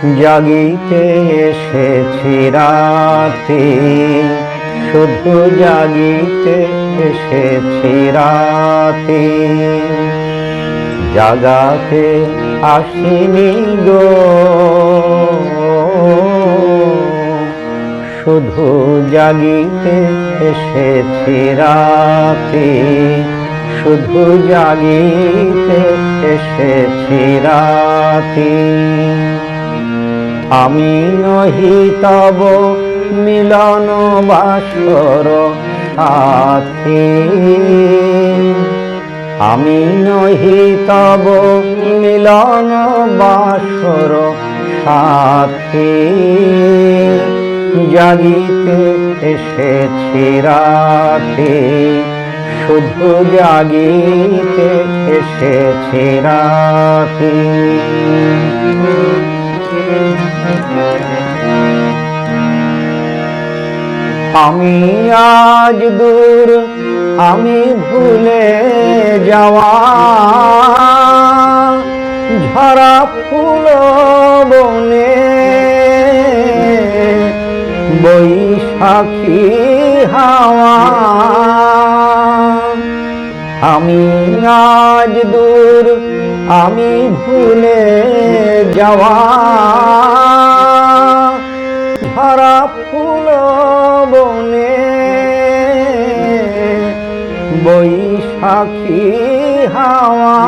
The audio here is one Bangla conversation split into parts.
জাগিতে এসেছি রাতে, শুধু জাগিতে এসেছি রাতে। জাগাতে আসিনি গো, শুধু জাগিতে এসেছি রাতে, শুধু জাগিতে এসেছি রাতে। আমি নহি তব মিলন বাসর সাথী। আমি নহি তব মিলন বাসর সাথী। জাগিতে এসেছি রাতে, শুধু জাগিতে এসেছি রাতে। আমি আজ দূর আমি ভুলে যাওয়া। ঝরা ফুল বনে বৈশাখী হাওয়া। আমি আজ দূর, আমি ভুলে যাওয়া। ঝরা ফুল বনে, বৈশাখী হাওয়া।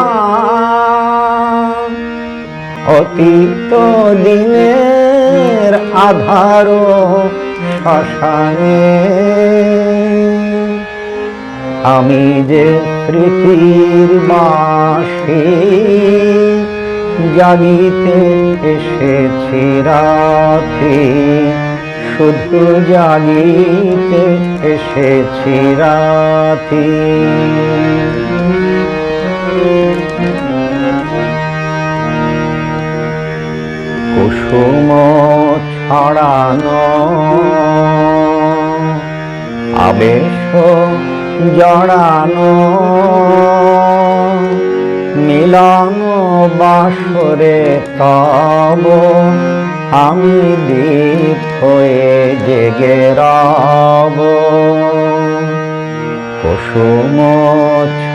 অতীত দিনের আধার শ্মশানে। আমি যে স্মৃতির বাসে জাগিতে এসেছি রাতে শুধু জাগিতে এসেছি রাতে। কুসুম ছড়ানো আবেশ জড়ানো। মিলন বাসরে তব আমি দীপ হয়ে জেগে রব। কুসুম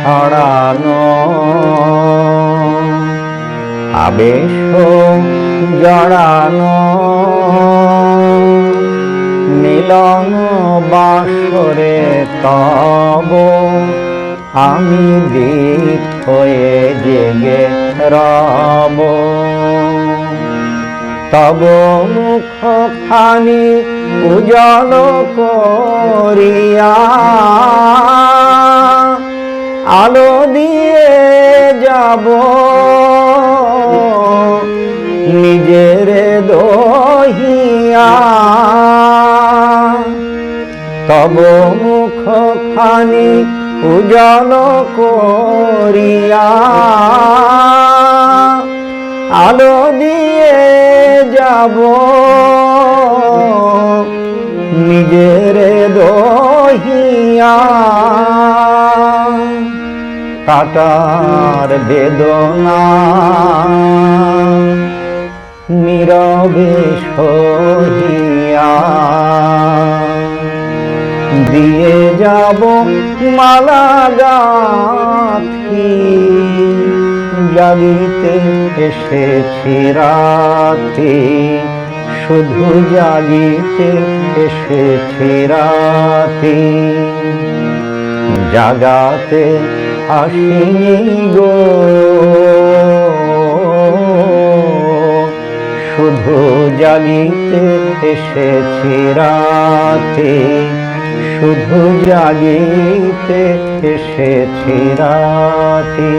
ছড়ানো। আবেশ জড়ানো। মিলন বাসরে তব আমি দীপ হয়ে জেগে রব। তব মুখ খানি উজল করিয়া আলো দিয়ে যাব। তব মুখ খানি উজল করিয়া আলো দিয়ে যাব। নিজের দহিয়া কাটার বেদনা নীরবে সহিয়া যাব মালা গাথি। জাগিতে এসেছি রাতে, শুধু জাগিতে এসেছি রাতে। জাগাতে আসিনি গো। শুধু জাগিতে এসেছি রাতে। শুধু জাগিতে এসেছি রাতে।